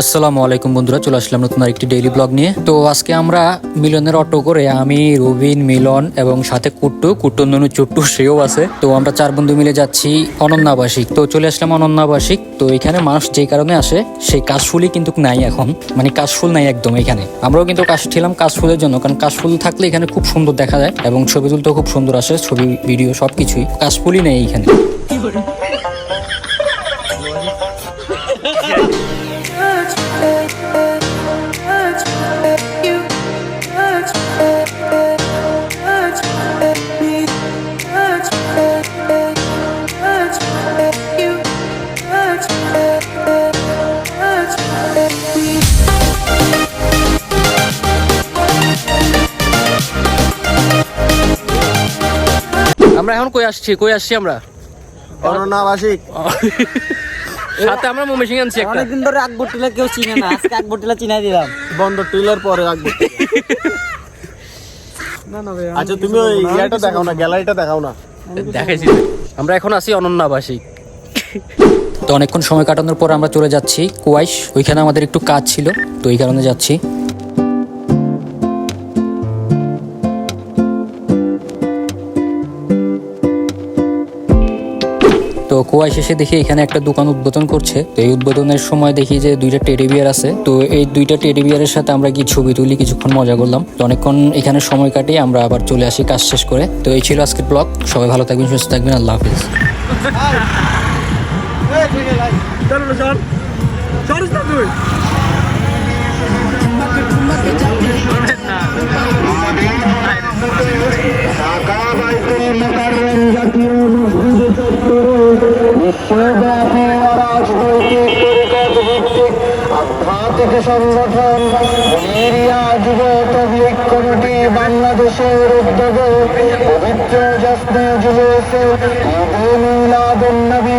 আসসালামু আলাইকুম বন্ধুরা চলে আসলাম নতুন আরেকটি ডেইলি ব্লগ নিয়ে। তো আজকে আমরা মিলনের অটো করে আমি রবিন মিলন এবং সাথে কুট্টু কুট্টু ননু চুট্টু সেও আছে। তো আমরা চার বন্ধু মিলে যাচ্ছি অনন্যাবাসিক। তো চলে আসলাম অনন্যাবাসিক। তো এখানে মানুষ যেই কারণে আসে সেই কাশফুলই কিন্তু নাই এখন। মানে কাশফুল নাই একদম এখানে। আমরাও কিন্তু কাশ ছিলাম কাশফুলের জন্য কারণ কাশফুল থাকলে এখানে খুব সুন্দর দেখা যায় এবং ছবি তুলতেও খুব সুন্দর আসে ছবি ভিডিও সবকিছুই। কাশফুলই নেই এখানে। আমরা এখন কই আসছি? কই আসছি আমরা? করোনাবাসিক সাথে আমরা মুম্বাই সিং আনছি একটা। অনেকদিন ধরে টিলা কেউ চিনে না আজকে টিলা চিনাই দিলাম। বন্ধ টিলার পরে রাখব আচ্ছা তুমি ওই ইয়াটা দেখাও না। গ্যালারিটা দেখাও না। দেখাইছি। আমরা এখন আছি অনন্যাবাসী। তো অনেকক্ষণ সময় কাটানোর পর আমরা চলে যাচ্ছি কুয়াইশ ওইখানে আমাদের একটু কাজ ছিল তো এই কারণে যাচ্ছি। তো কুয়াইশ এসে দেখি এখানে একটা দোকান উদ্বোধন করছে। তো এই উদ্বোধনের সময় দেখি যে দুইটা টেডি বিয়ার আছে। তো এই দুইটা টেডি বিয়ারের সাথে আমরা কি ছবি তুলি, কিছুক্ষণ মজা করলাম। তো অনেকক্ষণ এখানে সময় কাটিয়ে আমরা আবার চলে আসি কাজ শেষ করে। তো এই ছিল আজকের ব্লগ। সবাই ভালো থাকবেন, সুস্থ থাকবেন। আল্লাহ হাফিজ। আধ্যাত্মিক সংগঠন মনিরিয়া যুব তবলিক কমিটি বাংলাদেশের উদ্যোগে পবিত্র জশ্নে জুলুসে ঈদে মিলাদুন নবী